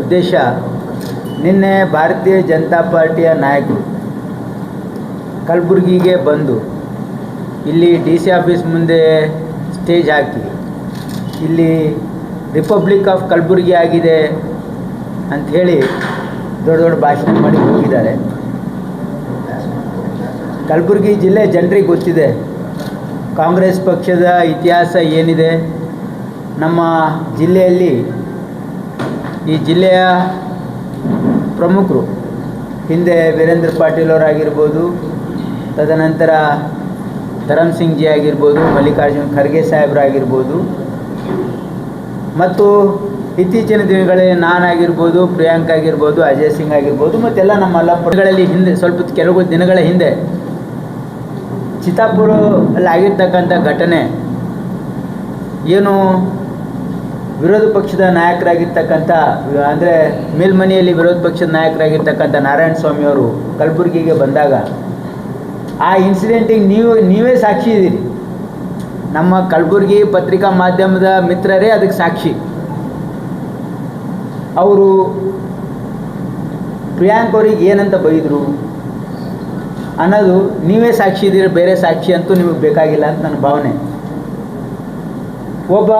ಉದ್ದೇಶ, ನಿನ್ನೆ ಭಾರತೀಯ ಜನತಾ ಪಾರ್ಟಿಯ ನಾಯಕರು ಕಲಬುರಗಿಗೆ ಬಂದು, ಇಲ್ಲಿ ಡಿ ಸಿ ಆಫೀಸ್ ಮುಂದೆ ಸ್ಟೇಜ್ ಹಾಕಿ, ಇಲ್ಲಿ ರಿಪಬ್ಲಿಕ್ ಆಫ್ ಕಲಬುರಗಿ ಆಗಿದೆ ಅಂಥೇಳಿ ದೊಡ್ಡ ದೊಡ್ಡ ಭಾಷಣ ಮಾಡಿ ಹೋಗಿದ್ದಾರೆ. ಕಲಬುರಗಿ ಜಿಲ್ಲೆ ಜನರಿಗೆ ಗೊತ್ತಿದೆ, ಕಾಂಗ್ರೆಸ್ ಪಕ್ಷದ ಇತಿಹಾಸ ಏನಿದೆ, ನಮ್ಮ ಜಿಲ್ಲೆಯಲ್ಲಿ ಈ ಜಿಲ್ಲೆಯ ಪ್ರಮುಖರು, ಹಿಂದೆ ವೀರೇಂದ್ರ ಪಾಟೀಲ್ ಅವರಾಗಿರ್ಬೋದು, ತದನಂತರ ಧರಮ್ ಸಿಂಗ್ ಜಿ ಆಗಿರ್ಬೋದು, ಮಲ್ಲಿಕಾರ್ಜುನ್ ಖರ್ಗೆ ಸಾಹೇಬರಾಗಿರ್ಬೋದು. ಮತ್ತು ಇತ್ತೀಚಿನ ದಿನಗಳಲ್ಲಿ ನಾನಾಗಿರ್ಬೋದು, ಪ್ರಿಯಾಂಕ್ ಆಗಿರ್ಬೋದು, ಅಜಯ್ ಸಿಂಗ್ ಆಗಿರ್ಬೋದು, ಮತ್ತೆಲ್ಲ ನಮ್ಮ ಲಪ್ಪಗಳಲ್ಲಿ ಹಿಂದೆ, ಸ್ವಲ್ಪ ಕೆಲವು ದಿನಗಳ ಹಿಂದೆ ಚಿತ್ತಾಪುರ ಅಲ್ಲಿ ಆಗಿರ್ತಕ್ಕಂಥ ಘಟನೆ ಏನು ವಿರೋಧ ಪಕ್ಷದ ನಾಯಕರಾಗಿರ್ತಕ್ಕಂಥ, ಅಂದರೆ ಮೇಲ್ಮನೆಯಲ್ಲಿ ವಿರೋಧ ಪಕ್ಷದ ನಾಯಕರಾಗಿರ್ತಕ್ಕಂಥ ನಾರಾಯಣ ಸ್ವಾಮಿ ಅವರು ಕಲಬುರಗಿಗೆ ಬಂದಾಗ, ಆ ಇನ್ಸಿಡೆಂಟಿಗೆ ನೀವು, ನೀವೇ ಸಾಕ್ಷಿ ಇದ್ದೀರಿ. ನಮ್ಮ ಕಲಬುರಗಿ ಪತ್ರಿಕಾ ಮಾಧ್ಯಮದ ಮಿತ್ರರೇ ಅದಕ್ಕೆ ಸಾಕ್ಷಿ. ಅವರು ಪ್ರಿಯಾಂಕ್ ಅವ್ರಿಗೆ ಏನಂತ ಬೈದರು? ಅನ್ನೋದು ನೀವೇ ಸಾಕ್ಷಿ ಇದ್ದೀರಿ, ಬೇರೆ ಸಾಕ್ಷಿ ಅಂತೂ ನಿಮಗೆ ಬೇಕಾಗಿಲ್ಲ ಅಂತ ನನ್ನ ಭಾವನೆ. ಒಬ್ಬ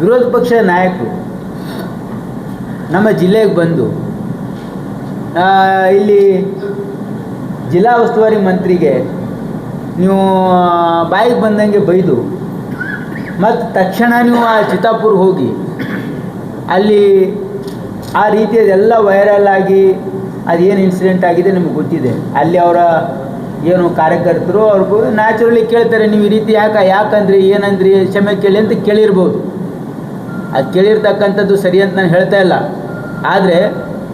ವಿರೋಧ ಪಕ್ಷದ ನಾಯಕರು ನಮ್ಮ ಜಿಲ್ಲೆಗೆ ಬಂದು ಇಲ್ಲಿ ಜಿಲ್ಲಾ ಉಸ್ತುವಾರಿ ಮಂತ್ರಿಗೆ ನೀವು ಬಾಯಿಗೆ ಬಂದಂಗೆ ಬೈದು, ಮತ್ತು ತಕ್ಷಣ ನೀವು ಆ ಚಿತ್ತಾಪುರ್ ಹೋಗಿ, ಅಲ್ಲಿ ಆ ರೀತಿಯದೆಲ್ಲ ವೈರಲ್ ಆಗಿ ಅದೇನು ಇನ್ಸಿಡೆಂಟ್ ಆಗಿದೆ ನಿಮಗೆ ಗೊತ್ತಿದೆ? ಅಲ್ಲಿ ಅವರ ಏನು ಕಾರ್ಯಕರ್ತರು ಅವ್ರಿಗೂ ನ್ಯಾಚುರಲಿ ಕೇಳ್ತಾರೆ, ನೀವು ಈ ರೀತಿ ಯಾಕೆ, ಯಾಕಂದ್ರಿ, ಏನಂದ್ರಿ, ಕ್ಷಮೆ ಕೇಳಿ ಅಂತ ಕೇಳಿರ್ಬೋದು. ಅದು ಕೇಳಿರ್ತಕ್ಕಂಥದ್ದು ಸರಿ ಅಂತ ನಾನು ಹೇಳ್ತಾ ಇಲ್ಲ. ಆದರೆ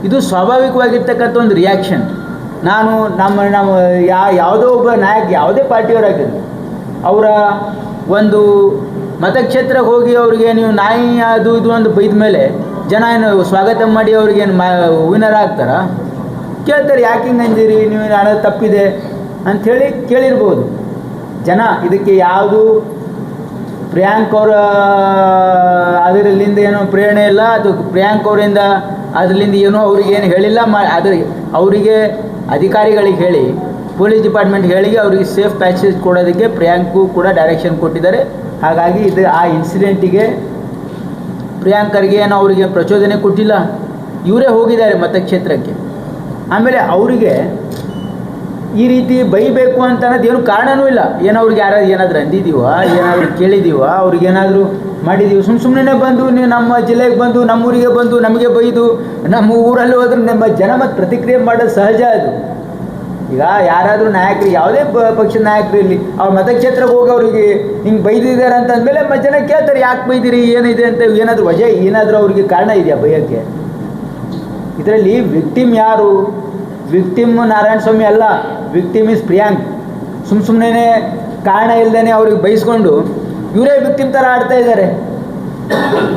ಇದು ಸ್ವಾಭಾವಿಕವಾಗಿರ್ತಕ್ಕಂಥ ಒಂದು ರಿಯಾಕ್ಷನ್ ನಾನು ನಮ್ಮ ನಮ್ಮ ಯಾ ಯಾವುದೋ ಒಬ್ಬ ನಾಯಕ ಯಾವುದೇ ಪಾರ್ಟಿಯವರಾಗಿರಲಿ, ಅವರ ಒಂದು ಮತಕ್ಷೇತ್ರಕ್ಕೆ ಹೋಗಿ ಅವರಿಗೆ ನೀವು ನಾಯಿ ಅದು ಇದು ಒಂದು ಬೈದ ಮೇಲೆ ಜನ ಏನು ಸ್ವಾಗತ ಮಾಡಿ ಅವ್ರಿಗೇನು ಮಾ ವಿನರ್ ಆಗ್ತಾರ? ಕೇಳ್ತಾರೆ, ಯಾಕೆ ಹಿಂಗೆ ಅಂದಿರಿ? ನೀವು ಹಣ ತಪ್ಪಿದೆ? ಅಂಥೇಳಿ ಕೇಳಿರ್ಬೋದು. ಜನ ಇದಕ್ಕೆ ಯಾವುದು ಪ್ರಿಯಾಂಕ್ ಅವರ ಅದರಲ್ಲಿಂದ ಏನೋ ಪ್ರೇರಣೆ ಇಲ್ಲ. ಅದು ಪ್ರಿಯಾಂಕ್ ಅವರಿಂದ ಅದರಿಂದ ಏನೋ ಅವ್ರಿಗೆ ಏನು ಹೇಳಿಲ್ಲ. ಮ ಅದ್ರ ಅವರಿಗೆ ಅಧಿಕಾರಿಗಳಿಗೆ ಹೇಳಿ, ಪೊಲೀಸ್ ಡಿಪಾರ್ಟ್ಮೆಂಟ್ ಹೇಳಿ ಅವರಿಗೆ ಸೇಫ್ ಪ್ಯಾಸೇಜ್ ಕೊಡೋದಕ್ಕೆ ಪ್ರಿಯಾಂಕು ಕೂಡ ಡೈರೆಕ್ಷನ್ ಕೊಟ್ಟಿದ್ದಾರೆ. ಹಾಗಾಗಿ ಇದು ಆ ಇನ್ಸಿಡೆಂಟಿಗೆ ಪ್ರಿಯಾಂಕರಿಗೆ ಏನೋ ಅವರಿಗೆ ಪ್ರಚೋದನೆ ಕೊಟ್ಟಿಲ್ಲ. ಇವರೇ ಹೋಗಿದ್ದಾರೆ ಮತಕ್ಷೇತ್ರಕ್ಕೆ. ಆಮೇಲೆ ಅವರಿಗೆ ಈ ರೀತಿ ಬೈಬೇಕು ಅಂತ ಅನ್ನೋದು ಏನು ಕಾರಣನೂ ಇಲ್ಲ. ಏನೋ ಅವ್ರಿಗೆ ಯಾರಾದ್ರು ಏನಾದರೂ ಅಂದಿದ್ದೀವ, ಏನಾದರೂ ಅವ್ರಿಗೆ ಏನಾದರೂ ಮಾಡಿದ್ದೀವಿ ಸುಮ್ಮ ಸುಮ್ಮನೆ ಬಂದು ನೀವು ನಮ್ಮ ಜಿಲ್ಲೆಗೆ ಬಂದು, ನಮ್ಮೂರಿಗೆ ಬಂದು ನಮಗೆ ಬೈದು, ನಮ್ಮ ಊರಲ್ಲಿ ಹೋದ್ರೆ ನಮ್ಮ ಜನ ಮತ್ತು ಪ್ರತಿಕ್ರಿಯೆ ಮಾಡೋದು ಸಹಜ ಅದು. ಈಗ ಯಾರಾದರೂ ನಾಯಕರು, ಯಾವುದೇ ಪಕ್ಷದ ನಾಯಕರು ಇರಲಿ, ಅವ್ರ ಮತಕ್ಷೇತ್ರಕ್ಕೆ ಹೋಗಿ ಅವರಿಗೆ ಹಿಂಗೆ ಬೈದಿದ್ದಾರೆ ಅಂತ ಅಂದಮೇಲೆ ಮ, ಜನ ಕೇಳ್ತಾರೆ, ಯಾಕೆ ಬೈದಿರಿ, ಏನಿದೆ ಅಂತ ಏನಾದರೂ ವಜೆ, ಏನಾದರೂ ಅವ್ರಿಗೆ ಕಾರಣ ಇದೆಯಾ ಬೈಯೋಕ್ಕೆ? ಇದರಲ್ಲಿ ವಿಕ್ಟಿಮ್ ಯಾರು? ವಿಕ್ಟಿಮ್ ನಾರಾಯಣ ಸ್ವಾಮಿ ಅಲ್ಲ. ವಿಕ್ಟಿಮ್ ಇಸ್ ಪ್ರಿಯಾಂಕ್ ಸುಮ್ಮ ಸುಮ್ಮನೆ ಕಾರಣ ಇಲ್ಲದೇ ಅವ್ರಿಗೆ ಬೈಸ್ಕೊಂಡು ಇವರೇ ವಿಕ್ಟಿಮ್ ಥರ ಆಡ್ತಾ ಇದ್ದಾರೆ.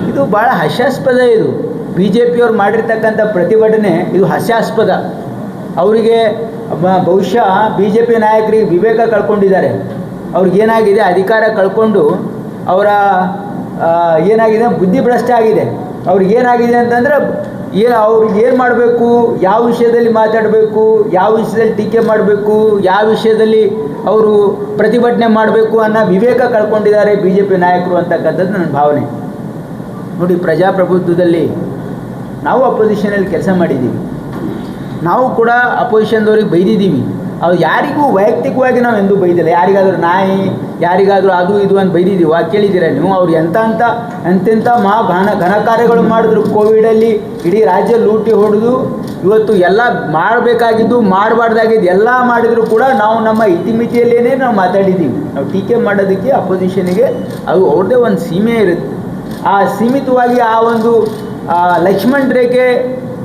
ಇದು ಭಾಳ ಹಾಸ್ಯಾಸ್ಪದ ಇದು. ಬಿ ಜೆ ಪಿಯವ್ರು ಮಾಡಿರ್ತಕ್ಕಂಥ ಪ್ರತಿಭಟನೆ ಇದು ಹಾಸ್ಯಾಸ್ಪದ. ಅವರಿಗೆ ಬಹುಶಃ ಬಿ ಜೆ ಪಿ ನಾಯಕರಿಗೆ ವಿವೇಕ ಕಳ್ಕೊಂಡಿದ್ದಾರೆ. ಅವ್ರಿಗೇನಾಗಿದೆ ಅಧಿಕಾರ ಕಳ್ಕೊಂಡು ಅವರ ಏನಾಗಿದೆ ಏನಾಗಿದೆ ಬುದ್ಧಿಭ್ರಷ್ಟ ಆಗಿದೆ. ಅವ್ರಿಗೇನಾಗಿದೆ ಅಂತಂದರೆ ಏನು ಅವ್ರಿಗೆ ಏನು ಮಾಡಬೇಕು, ಯಾವ ವಿಷಯದಲ್ಲಿ ಮಾತಾಡಬೇಕು, ಯಾವ ವಿಷಯದಲ್ಲಿ ಟೀಕೆ ಮಾಡಬೇಕು, ಯಾವ ವಿಷಯದಲ್ಲಿ ಅವರು ಪ್ರತಿಭಟನೆ ಮಾಡಬೇಕು ಅನ್ನೋ ವಿವೇಕ ಕಳ್ಕೊಂಡಿದ್ದಾರೆ ಬಿ ಜೆ ಪಿ ನಾಯಕರು ಅಂತಕ್ಕಂಥದ್ದು ನನ್ನ ಭಾವನೆ. ನೋಡಿ, ಪ್ರಜಾಪ್ರಭುತ್ವದಲ್ಲಿ ನಾವು ಅಪೋಸಿಷನಲ್ಲಿ ಕೆಲಸ ಮಾಡಿದ್ದೀವಿ. ನಾವು ಕೂಡ ಅಪೋಸಿಷನ್ದವ್ರಿಗೆ ಬೈದಿದ್ದೀವಿ. ಅವ್ರು ಯಾರಿಗೂ ವೈಯಕ್ತಿಕವಾಗಿ ನಾವು ಎಂದೂ ಬೈದಿಲ್ಲ. ಯಾರಿಗಾದರೂ ನಾಯಿ, ಯಾರಿಗಾದರೂ ಅದು ಇದು ಅಂತ ಬೈದಿದ್ದೀವ ಕೇಳಿದ್ದೀರಾ ನೀವು? ಅವ್ರು ಎಂಥ ಅಂತ ಎಂತೆಂಥ ಮಾ ಘನ ಘನ ಕಾರ್ಯಗಳು ಮಾಡಿದ್ರು ಕೋವಿಡಲ್ಲಿ, ಇಡೀ ರಾಜ್ಯ ಲೂಟಿ ಹೊಡೆದು, ಇವತ್ತು ಎಲ್ಲ ಮಾಡಬೇಕಾಗಿದ್ದು, ಮಾಡಬಾರ್ದಾಗಿದ್ದು ಎಲ್ಲ ಮಾಡಿದರೂ ಕೂಡ ನಾವು ನಮ್ಮ ಇತಿಮಿತಿಯಲ್ಲೇ ನಾವು ಮಾತಾಡಿದ್ದೀವಿ. ನಾವು ಟೀಕೆ ಮಾಡೋದಕ್ಕೆ ಅಪೋಸಿಷನಿಗೆ ಅದು ಅವ್ರದ್ದೇ ಒಂದು ಸೀಮೆ ಇರುತ್ತೆ. ಆ ಸೀಮಿತವಾಗಿ ಆ ಒಂದು ಲಕ್ಷ್ಮಣ್ ರೇಖೆ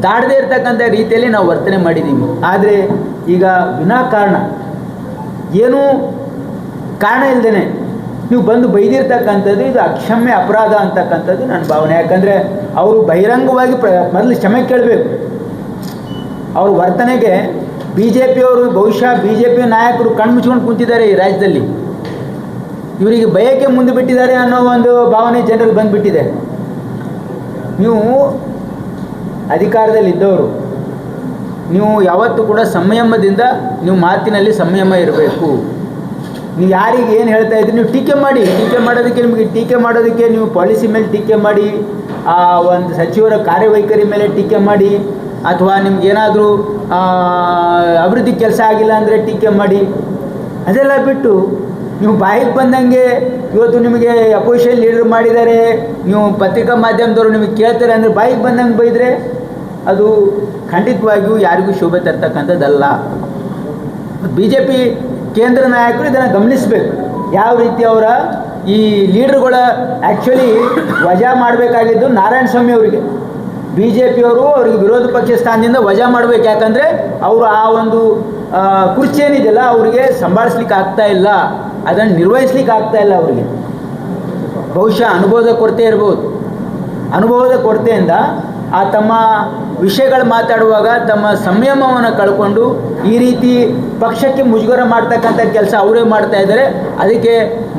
ದಾಡದೇ ಇರ್ತಕ್ಕಂಥ ರೀತಿಯಲ್ಲಿ ನಾವು ವರ್ತನೆ ಮಾಡಿದ್ದೀವಿ. ಆದರೆ ಈಗ ವಿನಾಕಾರಣ ಏನೂ ಕಾರಣ ಇಲ್ಲದೇ ನೀವು ಬಂದು ಬೈದಿರ್ತಕ್ಕಂಥದ್ದು ಇದು ಅಕ್ಷಮ್ಯ ಅಪರಾಧ ಅಂತಕ್ಕಂಥದ್ದು ನನ್ನ ಭಾವನೆ. ಯಾಕಂದರೆ ಅವರು ಬಹಿರಂಗವಾಗಿ ಪ್ರ, ಮೊದಲು ಕ್ಷಮೆ ಕೇಳಬೇಕು. ಅವ್ರ ವರ್ತನೆಗೆ ಬಿ ಜೆ ಪಿಯವರು ಬಹುಶಃ ಬಿ ಜೆ ಪಿ ನಾಯಕರು ಕಣ್ಮುಚ್ಕೊಂಡು ಕುಂತಿದ್ದಾರೆ ಈ ರಾಜ್ಯದಲ್ಲಿ. ಇವರಿಗೆ ಭಯಕ್ಕೆ ಮುಂದೆ ಬಿಟ್ಟಿದ್ದಾರೆ ಅನ್ನೋ ಒಂದು ಭಾವನೆ ಜನರಿಗೆ ಬಂದುಬಿಟ್ಟಿದೆ. ನೀವು ಅಧಿಕಾರದಲ್ಲಿದ್ದವರು. ನೀವು ಯಾವತ್ತೂ ಕೂಡ ಸಂಯಮದಿಂದ ನೀವು ಮಾತಿನಲ್ಲಿ ಸಂಯಮ ಇರಬೇಕು. ನೀವು ಯಾರಿಗೆ ಏನು ಹೇಳ್ತಾ ಇದ್ದೀರಿ ನೀವು ಟೀಕೆ ಮಾಡಿ, ಟೀಕೆ ಮಾಡೋದಕ್ಕೆ ನಿಮಗೆ ಟೀಕೆ ಮಾಡೋದಕ್ಕೆ ನೀವು ಪಾಲಿಸಿ ಮೇಲೆ ಟೀಕೆ ಮಾಡಿ, ಆ ಒಂದು ಸಚಿವರ ಕಾರ್ಯವೈಖರಿ ಮೇಲೆ ಟೀಕೆ ಮಾಡಿ, ಅಥವಾ ನಿಮ್ಗೇನಾದರೂ ಅಭಿವೃದ್ಧಿ ಕೆಲಸ ಆಗಿಲ್ಲ ಅಂದರೆ ಟೀಕೆ ಮಾಡಿ, ಅದೆಲ್ಲ ಬಿಟ್ಟು ನೀವು ಬಾಯಿಗೆ ಬಂದಂಗೆ ಇವತ್ತು ನಿಮಗೆ ಅಪೋಸಿಷನ್ ಲೀಡರ್ ಮಾಡಿದ್ದಾರೆ, ನೀವು ಪತ್ರಿಕಾ ಮಾಧ್ಯಮದವರು ನಿಮಗೆ ಕೇಳ್ತಾರೆ ಅಂದರೆ ಬಾಯಿಗೆ ಬಂದಂಗೆ ಬೈದರೆ ಅದು ಖಂಡಿತವಾಗಿಯೂ ಯಾರಿಗೂ ಶೋಭೆ ತರ್ತಕ್ಕಂಥದ್ದಲ್ಲ. ಬಿ ಜೆ ಪಿ ಕೇಂದ್ರ ನಾಯಕರು ಇದನ್ನು ಗಮನಿಸಬೇಕು. ಯಾವ ರೀತಿ ಅವರ ಈ ಲೀಡರ್ಗಳ ಆ್ಯಕ್ಚುಲಿ ವಜಾ ಮಾಡಬೇಕಾಗಿದ್ದು ನಾರಾಯಣ ಸ್ವಾಮಿ ಅವರಿಗೆ. ಬಿ ಜೆ ಪಿಯವರು ಅವರಿಗೆ ವಿರೋಧ ಪಕ್ಷ ಸ್ಥಾನದಿಂದ ವಜಾ ಮಾಡಬೇಕು. ಯಾಕಂದರೆ ಅವರು ಆ ಒಂದು ಕುರ್ಚಿ ಏನಿದೆಯಲ್ಲ ಅವರಿಗೆ ಸಂಭಾಳಿಸ್ಲಿಕ್ಕೆ ಆಗ್ತಾ ಇಲ್ಲ. ಅದನ್ನು ನಿರ್ವಹಿಸ್ಲಿಕ್ಕೆ ಆಗ್ತಾ ಇಲ್ಲ ಅವರಿಗೆ. ಬಹುಶಃ ಅನುಭವದ ಕೊರತೆ ಇರ್ಬೋದು. ಅನುಭವದ ಕೊರತೆಯಿಂದ ಆ ತಮ್ಮ ವಿಷಯಗಳು ಮಾತಾಡುವಾಗ ತಮ್ಮ ಸಂಯಮವನ್ನು ಕಳ್ಕೊಂಡು ಈ ರೀತಿ ಪಕ್ಷಕ್ಕೆ ಮುಜುಗರ ಮಾಡ್ತಕ್ಕಂಥ ಕೆಲಸ ಅವರೇ ಮಾಡ್ತಾ ಇದ್ದಾರೆ. ಅದಕ್ಕೆ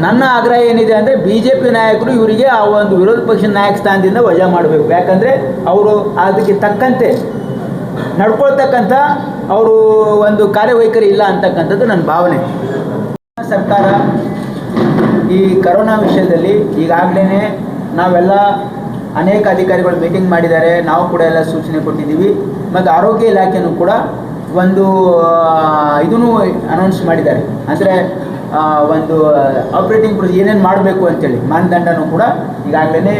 ನನ್ನ ಆಗ್ರಹ ಏನಿದೆ ಅಂದರೆ ಬಿ ಜೆ ಪಿ ನಾಯಕರು ಇವರಿಗೆ ಆ ಒಂದು ವಿರೋಧ ಪಕ್ಷದ ನಾಯಕ ಸ್ಥಾನದಿಂದ ವಜಾ ಮಾಡಬೇಕು. ಯಾಕಂದರೆ ಅವರು ಅದಕ್ಕೆ ತಕ್ಕಂತೆ ನಡ್ಕೊಳ್ತಕ್ಕಂಥ ಅವರು ಒಂದು ಕಾರ್ಯವೈಖರಿ ಇಲ್ಲ ಅಂತಕ್ಕಂಥದ್ದು ನನ್ನ ಭಾವನೆ. ಸರ್ಕಾರ ಈ ಕರೋನಾ ವಿಷಯದಲ್ಲಿ ಈಗಾಗಲೇ ನಾವೆಲ್ಲ ಅನೇಕ ಅಧಿಕಾರಿಗಳು ಮೀಟಿಂಗ್ ಮಾಡಿದ್ದಾರೆ. ನಾವು ಕೂಡ ಎಲ್ಲ ಸೂಚನೆ ಕೊಟ್ಟಿದ್ದೀವಿ. ಮತ್ತು ಆರೋಗ್ಯ ಇಲಾಖೆಯೂ ಕೂಡ ಒಂದು ಇದನ್ನು ಅನೌನ್ಸ್ ಮಾಡಿದ್ದಾರೆ. ಅಂದರೆ ಒಂದು ಆಪ್ರೇಟಿಂಗ್ ಪ್ರೊಸೀಜರ್ ಏನೇನು ಮಾಡಬೇಕು ಅಂತೇಳಿ ಮಾನದಂಡನೂ ಕೂಡ ಈಗಾಗಲೇ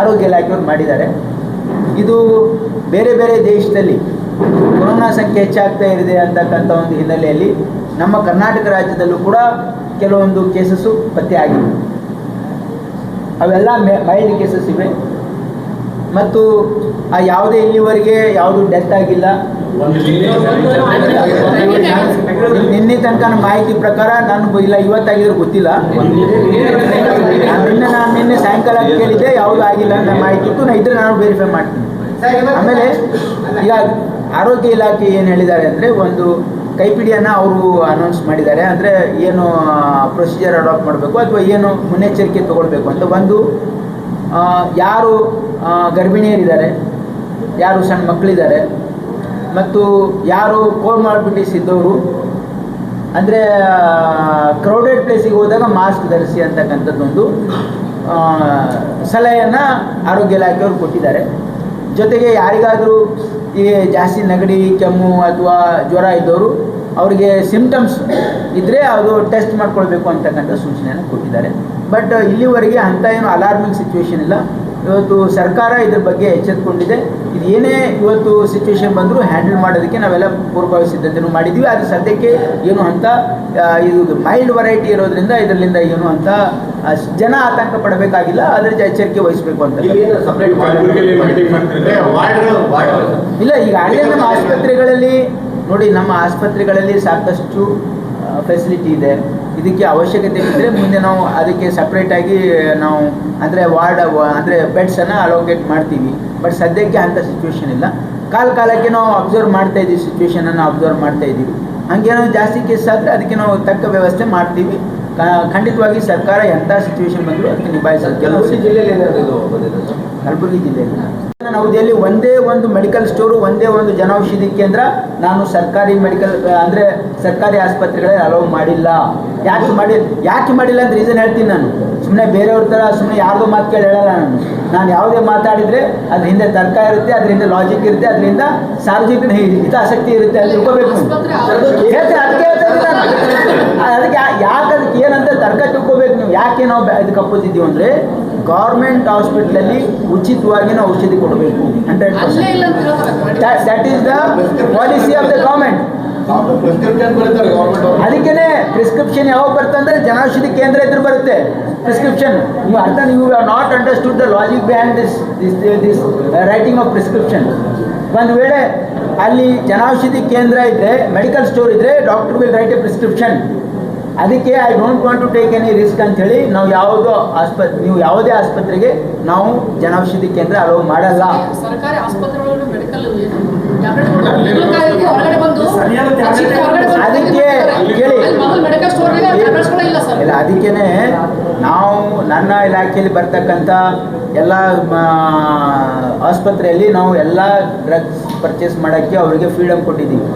ಆರೋಗ್ಯ ಇಲಾಖೆಯವರು ಮಾಡಿದ್ದಾರೆ. ಇದು ಬೇರೆ ಬೇರೆ ದೇಶದಲ್ಲಿ ಕೊರೋನಾ ಸಂಖ್ಯೆ ಹೆಚ್ಚಾಗ್ತಾ ಇದೆ ಅಂತಕ್ಕಂಥ ಒಂದು ಹಿನ್ನೆಲೆಯಲ್ಲಿ ನಮ್ಮ ಕರ್ನಾಟಕ ರಾಜ್ಯದಲ್ಲೂ ಕೂಡ ಕೆಲವೊಂದು ಕೇಸಸ್ಸು ಪತ್ತೆಯಾಗಿವೆ ಅವೆಲ್ಲ ಮೈಲ್ಡ್ ಕೇಸಸ್ ಇವೆ. ಮತ್ತು ಆ ಯಾವುದೇ ಇಲ್ಲಿವರೆಗೆ ಯಾವುದು ಡೆತ್ ಆಗಿಲ್ಲ. ನಿನ್ನೆ ತನಕ ಮಾಹಿತಿ ಪ್ರಕಾರ ನಾನು ಇಲ್ಲ ಇವತ್ತಾಗಿದ್ರು ಗೊತ್ತಿಲ್ಲ. ನಿನ್ನೆ ನಾನು ನಿನ್ನೆ ಸಾಯಂಕಾಲ ಕೇಳಿದ್ದೆ ಯಾವುದು ಆಗಿಲ್ಲ ಅಂತ ಮಾಹಿತಿ ಇತ್ತು. ನಾ ಇದ್ರೆ ನಾನು ವೆರಿಫೈ ಮಾಡ್ತೀನಿ. ಆಮೇಲೆ ಈಗ ಆರೋಗ್ಯ ಇಲಾಖೆ ಏನು ಹೇಳಿದ್ದಾರೆ ಅಂದರೆ ಒಂದು ಕೈಪಿಡಿಯನ್ನು ಅವರು ಅನೌನ್ಸ್ ಮಾಡಿದ್ದಾರೆ. ಅಂದರೆ ಏನು ಪ್ರೊಸೀಜರ್ ಅಡಾಪ್ಟ್ ಮಾಡಬೇಕು ಅಥವಾ ಏನು ಮುನ್ನೆಚ್ಚರಿಕೆ ತಗೊಳ್ಬೇಕು ಅಂತ ಒಂದು ಯಾರು ಗರ್ಭಿಣಿಯರಿದ್ದಾರೆ, ಯಾರು ಸಣ್ಣ ಮಕ್ಕಳಿದ್ದಾರೆ, ಮತ್ತು ಯಾರು ಕೋರ್ಮಾರ್ಬಿಟಿಸ್ ಇದ್ದವರು, ಅಂದರೆ ಕ್ರೌಡೆಡ್ ಪ್ಲೇಸಿಗೆ ಹೋದಾಗ ಮಾಸ್ಕ್ ಧರಿಸಿ ಅಂತಕ್ಕಂಥದ್ದೊಂದು ಸಲಹೆಯನ್ನು ಆರೋಗ್ಯ ಇಲಾಖೆಯವರು ಕೊಟ್ಟಿದ್ದಾರೆ. ಜೊತೆಗೆ ಯಾರಿಗಾದರೂ ಈ ಜಾಸ್ತಿ ನೆಗಡಿ, ಕೆಮ್ಮು ಅಥವಾ ಜ್ವರ ಇದ್ದವರು ಅವರಿಗೆ ಸಿಮ್ಟಮ್ಸ್ ಇದ್ದರೆ ಅದು ಟೆಸ್ಟ್ ಮಾಡ್ಕೊಳ್ಬೇಕು ಅಂತಕ್ಕಂಥ ಸೂಚನೆಯನ್ನು ಕೊಟ್ಟಿದ್ದಾರೆ. ಬಟ್ ಇಲ್ಲಿವರೆಗೆ ಅಂಥ ಏನು ಅಲಾರ್ಮಿಂಗ್ ಸಿಚುವೇಶನ್ ಇಲ್ಲ. ಇವತ್ತು ಸರ್ಕಾರ ಇದ್ರ ಬಗ್ಗೆ ಎಚ್ಚೆತ್ಕೊಂಡಿದೆ. ಇದು ಏನೇ ಇವತ್ತು ಸಿಚುವೇಶನ್ ಬಂದರೂ ಹ್ಯಾಂಡಲ್ ಮಾಡೋದಕ್ಕೆ ನಾವೆಲ್ಲ ಪೂರ್ವಭಾವಿ ಸಿದ್ಧತೆಯನ್ನು ಮಾಡಿದ್ವಿ ಅದು ಸದ್ಯಕ್ಕೆ ಏನು ಅಂತ ಇದು ಮೈಲ್ಡ್ ವೆರೈಟಿ ಇರೋದ್ರಿಂದ ಇದರಿಂದ ಏನು ಅಂತ ಜನ ಆತಂಕ ಪಡಬೇಕಾಗಿಲ್ಲ. ಅದರ ಎಚ್ಚರಿಕೆ ವಹಿಸಬೇಕು ಅಂತ. ಇಲ್ಲ ಈಗ ಮಾಡ್ತಿದ್ರೆ ಇಲ್ಲ ಈಗಾಗಲೇ ನಮ್ಮ ಆಸ್ಪತ್ರೆಗಳಲ್ಲಿ ನೋಡಿ ನಮ್ಮ ಆಸ್ಪತ್ರೆಗಳಲ್ಲಿ ಸಾಕಷ್ಟು ಫೆಸಿಲಿಟಿ ಇದೆ. ಇದಕ್ಕೆ ಅವಶ್ಯಕತೆ ಇದ್ದರೆ ಮುಂದೆ ನಾವು ಅದಕ್ಕೆ ಸಪ್ರೇಟಾಗಿ ನಾವು ಅಂದರೆ ವಾರ್ಡ್ ಅಂದರೆ ಬೆಡ್ಸನ್ನು ಅಲೋಕೇಟ್ ಮಾಡ್ತೀವಿ. ಬಟ್ ಸದ್ಯಕ್ಕೆ ಅಂಥ ಸಿಚುವೇಶನ್ ಇಲ್ಲ. ಕಾಲ ಕಾಲಕ್ಕೆ ನಾವು ಅಬ್ಸರ್ವ್ ಮಾಡ್ತಾ ಇದ್ದೀವಿ ಸಿಚುವೇಶನನ್ನು ಅಬ್ಸರ್ವ್ ಮಾಡ್ತಾ ಇದ್ದೀವಿ. ಹಂಗೇನೋ ಜಾಸ್ತಿ ಕೇಸ್ ಆದರೆ ಅದಕ್ಕೆ ನಾವು ತಕ್ಕ ವ್ಯವಸ್ಥೆ ಮಾಡ್ತೀವಿ. ಖಂಡಿತವಾಗಿ ಸರ್ಕಾರ ಎಂಥ ಸಿಚುವೇಶನ್ ಬಂದರೂ ಅದಕ್ಕೆ ನಿಭಾಯಿಸೋದು. ಕೆಲವು ಜಿಲ್ಲೆಯಲ್ಲಿ ಕಲಬುರಗಿ ಜಿಲ್ಲೆಯಲ್ಲಿ ನವದೆಹಲಿ ಒಂದೇ ಒಂದು ಮೆಡಿಕಲ್ ಸ್ಟೋರು ಒಂದೇ ಒಂದು ಜನೌಷಧಿ ಕೇಂದ್ರ, ನಾನು ಸರ್ಕಾರಿ ಮೆಡಿಕಲ್ ಅಂದರೆ ಸರ್ಕಾರಿ ಆಸ್ಪತ್ರೆಗಳಲ್ಲಿ ಅಲೋ ಮಾಡಿಲ್ಲ. ಯಾಕೆ ಮಾಡಿ, ಯಾಕೆ ಮಾಡಿಲ್ಲ ಅಂತ ರೀಸನ್ ಹೇಳ್ತೀನಿ ನಾನು. ಸುಮ್ಮನೆ ಬೇರೆಯವ್ರ ಥರ ಸುಮ್ಮನೆ ಯಾರ್ದೋ ಮಾತು ಕೇಳಿ ಹೇಳಲ್ಲ ನಾನು. ನಾನು ಯಾವುದೇ ಮಾತಾಡಿದರೆ ಅದ್ರ ಹಿಂದೆ ತರ್ಕ ಇರುತ್ತೆ, ಅದರಿಂದ ಲಾಜಿಕ್ ಇರುತ್ತೆ, ಅದರಿಂದ ಸಾರ್ವಜನಿಕ ಹಿತಾಸಕ್ತಿ ಇರುತ್ತೆ ಅಲ್ಲಿ ತಿಳ್ಕೋಬೇಕು. ಅದಕ್ಕೆ ಯಾಕೆ ಅದಕ್ಕೆ ಏನಂತ ತರ್ಕ ತಿಳ್ಕೋಬೇಕು ನೀವು. ಯಾಕೆ ನಾವು ಇದಕ್ಕೆ ಅಪ್ಪೋಸಿದ್ದೀವಿ ಅಂದರೆ ಗೌರ್ಮೆಂಟ್ ಹಾಸ್ಪಿಟ್ಲಲ್ಲಿ ಉಚಿತವಾಗಿ ನಾವು ಔಷಧಿ ಕೊಡಬೇಕು hundred that is the policy of the government ಅದಕ್ಕೆ ಅದಕ್ಕೇನೆ ಪ್ರಿಸ್ಕ್ರಿಪ್ಷನ್ ಯಾವಾಗ ಬರ್ತಂದ್ರೆ ಜನೌಷಧಿ ಕೇಂದ್ರ ಇದ್ರೆ ಬರುತ್ತೆ. ಪ್ರಿಸ್ಕ್ರಿಪ್ಷನ್ ನೀವು ಅರ್ಥ ನೀವು are not understood the logic behind this this this writing of prescription ಒಂದು ವೇಳೆ ಅಲ್ಲಿ ಜನೌಷಧಿ ಕೇಂದ್ರ ಇದ್ರೆ ಮೆಡಿಕಲ್ ಸ್ಟೋರ್ ಇದ್ರೆ doctor will write a prescription ಅದಕ್ಕೆ I don't want to take any risk ಅಂತೇಳಿ ನಾವು ಯಾವುದೋ ಆಸ್ಪತ್ರೆ ನೀವು ಯಾವುದೇ ಆಸ್ಪತ್ರೆಗೆ ನಾವು ಜನೌಷಧಿ ಕೇಂದ್ರ ಅಲೋ ಮಾಡಲ್ಲ. ಸರ್ಕಾರಿ ಆಸ್ಪತ್ರೆಗಳು ಮೆಡಿಕಲ್ ಹೊರಗಡೆ ಬಂದು ಸರಿಯಾದ ತ್ಯಾಜ್ಯ ಚಿಕ್ಕ ಹೊರಗಡೆ ಬಂದು ಅದಕ್ಕೆ ಕೇಳಿ. ಇಲ್ಲ ಸರ್. ಇಲ್ಲ ಅದಕ್ಕೇನೆ ನಾವು ನನ್ನ ಇಲಾಖೆಯಲ್ಲಿ ಬರ್ತಕ್ಕಂಥ ಎಲ್ಲ ಆಸ್ಪತ್ರೆಯಲ್ಲಿ ನಾವು ಎಲ್ಲ ಡ್ರಗ್ಸ್ ಪರ್ಚೇಸ್ ಮಾಡೋಕ್ಕೆ ಅವರಿಗೆ ಫ್ರೀಡಮ್ ಕೊಟ್ಟಿದ್ದೀವಿ.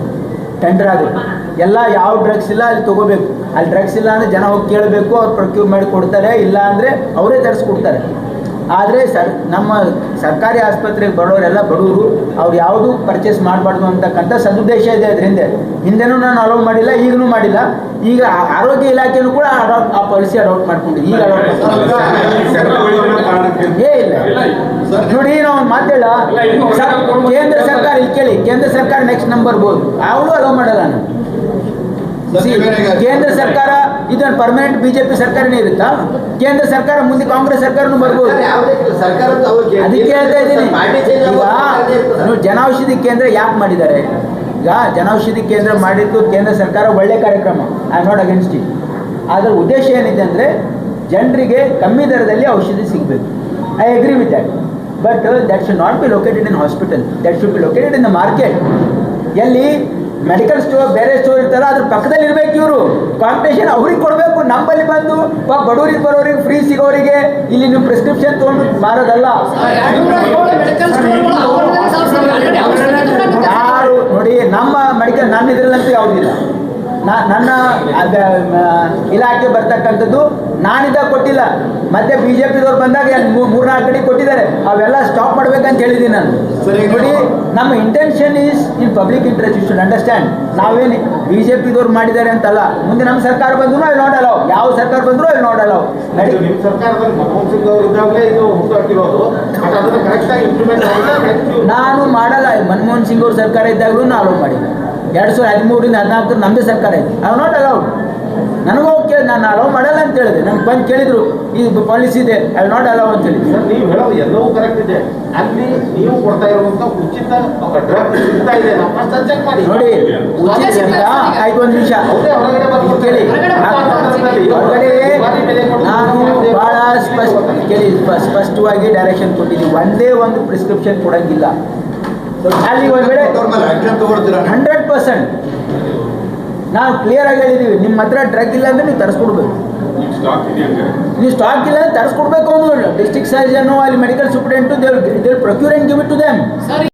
ಟೆಂಡರ್ ಆಗುತ್ತೆ ಎಲ್ಲ ಯಾವ ಡ್ರಗ್ಸ್ ಇಲ್ಲ, ಅಲ್ಲಿ ತಗೋಬೇಕು. ಅಲ್ಲಿ ಡ್ರಗ್ಸ್ ಇಲ್ಲ ಅಂದರೆ ಜನ ಹೋಗಿ ಕೇಳಬೇಕು, ಅವ್ರು ಪ್ರೊಕ್ಯೂರ್ ಮಾಡಿ ಕೊಡ್ತಾರೆ. ಇಲ್ಲ ಅಂದರೆ ಅವರೇ ತರಿಸ್ಕೊಡ್ತಾರೆ. ಆದರೆ ಸರ್ ನಮ್ಮ ಸರ್ಕಾರಿ ಆಸ್ಪತ್ರೆಗೆ ಬರೋರೆಲ್ಲ ಬಡವರು ಅವ್ರು ಯಾವುದು ಪರ್ಚೇಸ್ ಮಾಡಬಾರ್ದು ಅಂತಕ್ಕಂಥ ಸದುದ್ದೇಶ ಇದೆ ಅದರಿಂದ ಹಿಂದೆ ಹಿಂದೆನೂ ನಾನು ಅಲೋ ಮಾಡಿಲ್ಲ ಈಗಲೂ ಮಾಡಿಲ್ಲ ಈಗ ಆರೋಗ್ಯ ಇಲಾಖೆನೂ ಕೂಡ ಅಡಾಪ್ಟ್ ಆ ಪಾಲಿಸಿ ಅಡಾಪ್ಟ್ ಮಾಡ್ಕೊಂಡಿದೆ ಈಗ ಅಡಾಪ್ಟ್ ಏ ಇಲ್ಲ ನೋಡಿ ನಾವು ಸರ್ ಕೇಂದ್ರ ಸರ್ಕಾರ ಇಲ್ಲಿ ಕೇಳಿ ಕೇಂದ್ರ ಸರ್ಕಾರ ನೆಕ್ಸ್ಟ್ ನಂಬರ್ ಬೋದು ಅವಳು ಅಲೋ ಮಾಡಲ್ಲ ನಾನು ಕೇಂದ್ರ ಸರ್ಕಾರ ಇದೊಂದು ಪರ್ಮನೆಂಟ್ ಬಿಜೆಪಿ ಸರ್ಕಾರನೇ ಇರುತ್ತಾ? ಕೇಂದ್ರ ಸರ್ಕಾರ ಮುಂದೆ ಕಾಂಗ್ರೆಸ್ ಸರ್ಕಾರನು ಬರ್ಬೋದು. ಅದಕ್ಕೆ ಹೇಳ್ತಾ ಇದ್ದೀನಿ. ಈಗ ಜನೌಷಧಿ ಕೇಂದ್ರ ಯಾಕೆ ಮಾಡಿದ್ದಾರೆ? ಈಗ ಜನೌಷಧಿ ಕೇಂದ್ರ ಮಾಡಿದ್ದು ಕೇಂದ್ರ ಸರ್ಕಾರ ಒಳ್ಳೆ ಕಾರ್ಯಕ್ರಮ. ಐ ನಾಟ್ ಅಗೇನ್ಸ್ಟ್ ಇಟ್ ಅದರ ಉದ್ದೇಶ ಏನಿದೆ ಅಂದರೆ ಜನರಿಗೆ ಕಮ್ಮಿ ದರದಲ್ಲಿ ಔಷಧಿ ಸಿಗಬೇಕು. I agree with that but that should not be located in hospital that should be located in the market ಎಲ್ಲಿ ಮೆಡಿಕಲ್ ಸ್ಟೋರ್ ಬೇರೆ ಸ್ಟೋರ್ ಇರ್ತಲ್ಲ ಅದ್ರ ಪಕ್ಕದಲ್ಲಿ ಇರ್ಬೇಕು ಇವರು. ಕಾಂಪಿಟೇಷನ್ ಅವ್ರಿಗೆ ಕೊಡಬೇಕು, ನಮ್ಮಲ್ಲಿ ಬಂದು ಬಡವರಿಗೆ ಬರೋರಿಗೆ ಫ್ರೀ ಸಿಗೋರಿಗೆ, ಇಲ್ಲಿ ನೀವು ಪ್ರಿಸ್ಕ್ರಿಪ್ಷನ್ ತೊಗೊಂಡು ಮಾರೋದಲ್ಲ. ಯಾರು ನೋಡಿ, ನಮ್ಮ ಮೆಡಿಕಲ್ ನನ್ನ ಇದ್ರಲ್ಲಂತೂ ಯಾವುದಿಲ್ಲ. ನನ್ನ ಇಲಾಖೆ ಬರ್ತಕ್ಕಂಥದ್ದು ನಾನಿದ್ದಾಗ ಕೊಟ್ಟಿಲ್ಲ. ಮತ್ತೆ ಬಿ ಜೆ ಪಿದವ್ರು ಬಂದಾಗ ಮೂರ್ನಾಲ್ಕು ಕಡೆ ಕೊಟ್ಟಿದ್ದಾರೆ. ಅವೆಲ್ಲ ಸ್ಟಾಪ್ ಮಾಡ್ಬೇಕಂತ ಹೇಳಿದ್ದೀನಿ ನಾನು. ನೋಡಿ ನಮ್ಮ intention is in public interest you should understand ನಾವೇನು ಬಿ ಜೆ ಪಿದವ್ರು ಮಾಡಿದ್ದಾರೆ ಅಂತಲ್ಲ. ಮುಂದೆ ನಮ್ಮ ಸರ್ಕಾರ ಬಂದ್ರು ಅಲ್ಲಿ ನೋಡಲ್ಲ ಯಾವ ಸರ್ಕಾರ ಬಂದ್ರು ಅಲ್ಲಿ ನೋಡಲ್ಲ ಅವರು ನಾನು ಮಾಡಲ್ಲ. ಮನಮೋಹನ್ ಸಿಂಗ್ ಅವ್ರ ಸರ್ಕಾರ ಇದ್ದಾಗಲೂ ನಾನು ಅಲೌ ಮಾಡಿಲ್ಲ. ಎರಡು ಸಾವಿರದ ಹದಿಮೂರಿಂದ ಹದಿನಾಲ್ಕು ನಮ್ಮದೇ ಸರ್ಕಾರ ಇದೆ ಐ ನೋಡಲ್ಲ ಅಲೌಡ್ ನನಗೂ ಕೇಳಿ ನಾನು ಅಲೋ ಮಾಡಲ್ಲ ಅಂತ ಹೇಳಿದೆ. ನಂಗೆ ಬಂದು ಕೇಳಿದ್ರು ಇದು ಪಾಲಿಸಿ ಇದೆ ಐ ನಾಟ್ ಅಲೋ ಅಂತ ಹೇಳಿದೆ ಸರ್ ನೀವು ಹೇಳೋದು ಎಲ್ಲವೂ ಕರೆಕ್ಟ್ ಇದೆ. ಅಲ್ಲಿ ನೀವು ಕೊಡ್ತಾ ಇರುವಂತ ಉಚಿತ ಡ್ರಗ್ ಸಿಗ್ತಾ ಇದೆ. ನಮ್ಮ ಫಸ್ಟ್ ಚೆಕ್ ಮಾಡಿ. ನೋಡಿ ಉಚಿತ ಅಂತ ಆಯ್ತು ಒಂದು ನಿಮಿಷ. ಹೊರಗಡೆ ಬಂದು ಕೇಳಿ. ಹೊರಗಡೆ ನಾನು ಬಹಳ ಸ್ಪಷ್ಟ ಕೇಳಿ ಸ್ಪ- ಸ್ಪಷ್ಟವಾಗಿ ಡೈರೆಕ್ಷನ್ ಕೊಟ್ಟಿದ್ದೀನಿ. ಒಂದೇ ಒಂದು ಪ್ರಿಸ್ಕ್ರಿಪ್ಷನ್ ಕೊಡಂಗಿಲ್ಲ. ಅಲ್ಲಿ ಒಂದು ವೇಳೆ ಹಂಡ್ರೆಡ್ ಪರ್ಸೆಂಟ್ ನಾವು ಕ್ಲಿಯರ್ ಆಗಿ ಹೇಳಿದೀವಿ. ನಿಮ್ಮ ಹತ್ರ ಡ್ರಗ್ ಇಲ್ಲ ಅಂದ್ರೆ ನೀವು ತರಿಸ್ಕೊಡ್ಬೇಕು. ನೀವು ಸ್ಟಾಕ್ ಇಲ್ಲ ಅಂದ್ರೆ ತರಿಸ್ಕೊಡ್ಬೇಕು ಅವನು ಡಿಸ್ಟ್ರಿಕ್ಟ್ ಸರ್ಜನ್ ಅಲ್ಲಿ medical superintendent they've they've procure and give it to them sir